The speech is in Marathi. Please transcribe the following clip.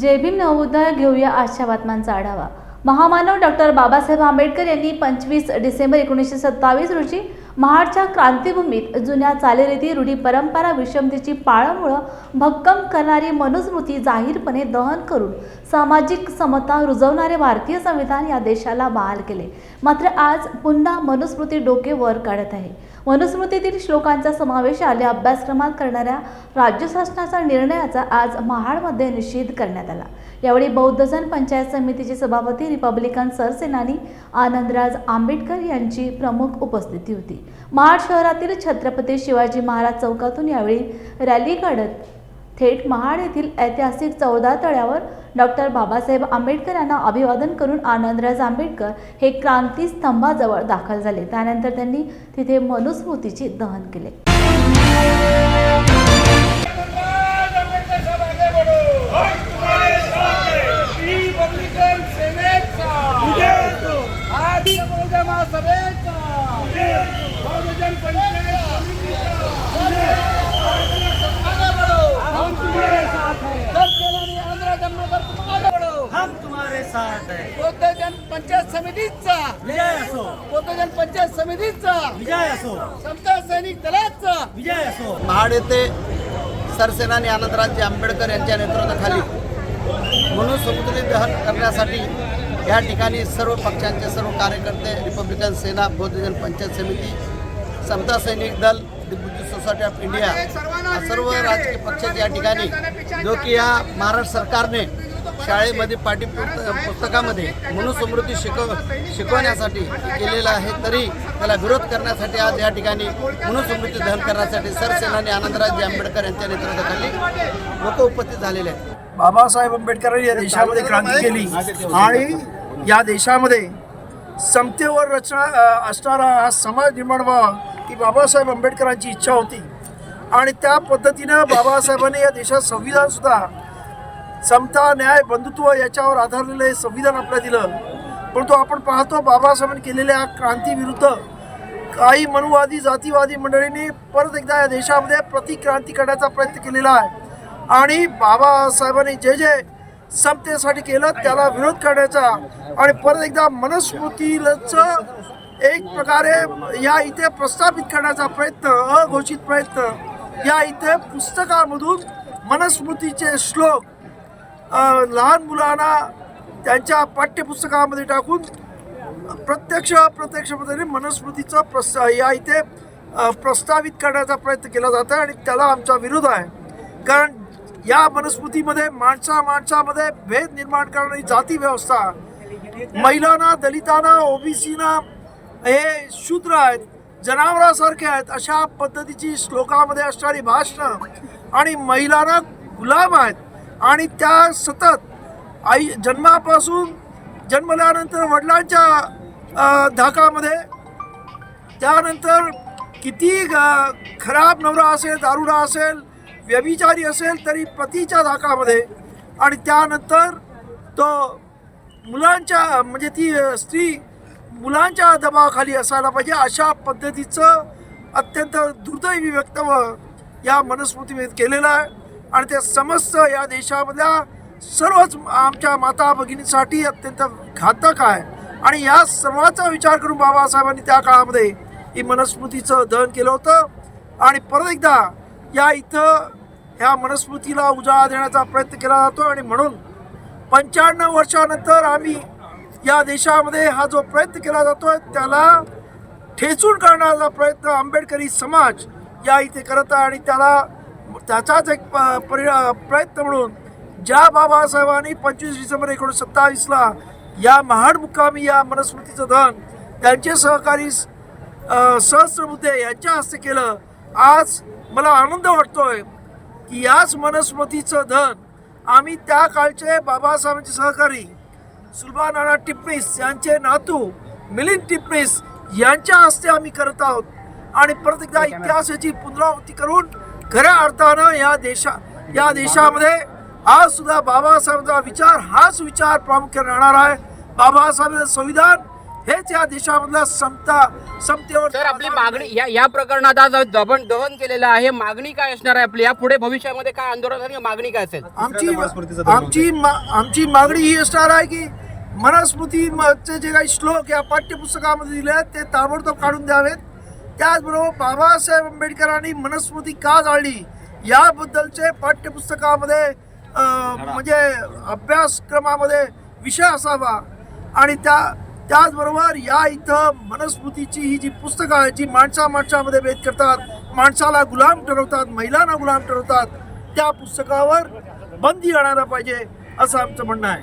जे भीम नवोदय घेऊया आजच्या बातम्यांचा आढावा. महामानव डॉक्टर बाबासाहेब आंबेडकर यांनी पंचवीस डिसेंबर एकोणीसशे सत्तावीस रोजी महाडच्या क्रांतीभूमीत जुन्या चालीरीती रूढी परंपरा विषमतेची पाळंमुळं भक्कम करणारी मनुस्मृती जाहीरपणे दहन करून सामाजिक समता रुजवणारे भारतीय संविधान या देशाला बहाल केले. मात्र आज पुन्हा मनुस्मृती डोके वर काढत आहे. मनुस्मृतीतील श्लोकांचा समावेश आल्या अभ्यासक्रमात करणाऱ्या राज्य शासनाचा निर्णयाचा आज महाडमध्ये निषेध करण्यात आला. यावेळी बौद्धजन पंचायत समितीचे सभापती रिपब्लिकन सरसेनानी आनंदराज आंबेडकर यांची प्रमुख उपस्थिती होती. महाड शहरातील छत्रपती शिवाजी महाराज चौकातून यावेळी रॅली काढत थेट महाड येथील ऐतिहासिक चौदा तळ्यावर डॉक्टर बाबासाहेब आंबेडकर यांना अभिवादन करून आनंदराज आंबेडकर हे क्रांती स्तंभाजवळ दाखल झाले. त्यानंतर त्यांनी तिथे मनुस्मृतीचे दहन केले. बौद्धजन पंचायत समितीचा. विजय असो. बौद्धजन पंचायत समितीचा. विजय असो. समता सैनिक दलाचा. विजय असो. महाड येथे सरसेनानी आनंदराजे आंबेडकर यांच्या नेतृत्वाखाली म्हणून समुद्री दहन करण्यासाठी या ठिकाणी सर्व पक्षांचे सर्व कार्यकर्ते रिपब्लिकन सेना बौद्धजन पंचायत समिती Samata Sainik Dal the Buddhist society of India या सर्व राजकीय पक्षाचे या ठिकाणी जो की या महाराष्ट्र सरकारने शाळेमध्ये पाठी पुस्तकामध्ये मनुस्मृती शिकव शिकवण्यासाठी केलेलं आहे तरी त्याला विरोध करण्यासाठी आज या ठिकाणी मनुस्मृती दहन करण्यासाठी सरसेनानी आनंदराज आंबेडकर यांच्या नेतृत्वाखाली लोक उपस्थित झालेले आहेत. बाबासाहेब आंबेडकरांनी या देशामध्ये क्रांती केली आणि या देशामध्ये समतेवर रचना असणारा हा समाज निर्माण व्हावा ही बाबासाहेब आंबेडकरांची इच्छा होती. आणि त्या पद्धतीनं बाबासाहेबांनी या देशात संविधानसुद्धा समता न्याय बंधुत्व याच्यावर आधारलेलं हे संविधान आपल्याला दिलं. परंतु आपण पाहतो बाबासाहेबांनी केलेल्या क्रांतीविरुद्ध काही मनुवादी जातीवादी मंडळींनी परत एकदा या देशामध्ये प्रतिक्रांती करण्याचा प्रयत्न केलेला आहे. आणि बाबासाहेबांनी जे जे समतेसाठी केलं त्याला विरोध करण्याचा आणि परत एकदा मनस्मृतीचं एक प्रकारे या इथे प्रस्थापित करण्याचा प्रयत्न अघोषित प्रयत्न या इथे पुस्तकामधून मनस्मृतीचे श्लोक लहान मुलांना त्यांच्या पाठ्यपुस्तकामध्ये टाकून प्रत्यक्ष अप्रत्यक्ष पद्धतीने मनुस्मृतीचा प्रस या इथे प्रस्तावित करण्याचा प्रयत्न केला जातो आणि त्याला आमचा विरोध आहे. कारण या मनुस्मृतीमध्ये माणसा माणसामध्ये भेद निर्माण करणारी जाती व्यवस्था महिलांना दलितांना ओबीसीना हे शूद्र आहेत जनावरासारखे आहेत अशा पद्धतीची श्लोकामध्ये असणारी भाषणं आणि महिलांना गुलाम आहेत. आणि त्या सतत आई जन्मापासून जन्मल्यानंतर वडिलांच्या धाकामध्ये. त्यानंतर किती खराब नवरा असेल दारुडा असेल व्यभिचारी असेल तरी पतीच्या धाकामध्ये. आणि त्यानंतर तो मुलांच्या म्हणजे ती स्त्री मुलांच्या दबावाखाली असायला पाहिजे अशा पद्धतीचं अत्यंत दुर्दैवी वक्तव्य या मनुस्मृतीमध्ये केलेलं आहे. आणि ते समस्त या देशामधल्या सर्वच आमच्या माता भगिनीसाठी अत्यंत घातक आहे. आणि या सर्वाचा विचार करून बाबासाहेबांनी त्या काळामध्ये ही मनस्मृतीचं दहन केलं होतं. आणि परत एकदा या इथं ह्या मनस्मृतीला उजाळा देण्याचा प्रयत्न केला जातो. आणि म्हणून पंच्याण्णव वर्षानंतर आम्ही या देशामध्ये हा जो प्रयत्न केला जातोय त्याला ठेचून करण्याचा प्रयत्न आंबेडकरी समाज या इथे करत आहे. आणि त्याला त्याचाच एक प- प्रयत्न म्हणून ज्या बाबासाहेबांनी पंचवीस डिसेंबर एकोणीसशे सत्तावीसला या महाड मुक्कामी या मनुस्मृतीचं दहन त्यांचे सहकारी अ, सहस्त्रबुद्धे यांच्या हस्ते केलं आज मला आनंद वाटतोय की याच मनुस्मृतीचं धन आम्ही त्या काळचे बाबासाहेबांचे सहकारी सुलभा नाना टिपणीस यांचे नातू मिलिंद टिपणीस यांच्या हस्ते आम्ही करत आहोत. आणि परत एकदा इतिहासाची पुनरावृत्ती करून खऱ्या अर्थानं या देशा या देशामध्ये आज सुद्धा बाबासाहेबांचा विचार हाच विचार प्रामुख्याने राहणार आहे. बाबासाहेबांचं संविधान हेच या देशामधला समता समतेवर सर आपली मागणी या या प्रकरणात आज दबन दहन केलेलं आहे. मागणी काय असणार आहे आपली? या पुढे भविष्यामध्ये काय आंदोलन आणि मागणी काय असेल? आमची आमची मा- आमची मागणी ही असणार आहे की मनुस्मृतीचे जे काही श्लोक या पाठ्यपुस्तकामध्ये दिले आहेत ते ताबडतोब काढून द्यावेत. त्याचबरोबर बाबासाहेब आंबेडकरांनी मनस्मृती का जाळली याबद्दलचे पाठ्यपुस्तकामध्ये म्हणजे अभ्यासक्रमामध्ये विषय असावा. आणि त्या त्याचबरोबर या इथं मनस्मृतीची ही जी पुस्तकं आहेत जी माणसा माणसामध्ये भेद करतात माणसाला गुलाम ठरवतात महिलांना गुलाम ठरवतात त्या पुस्तकावर बंदी आणायला पाहिजे असं आमचं म्हणणं आहे.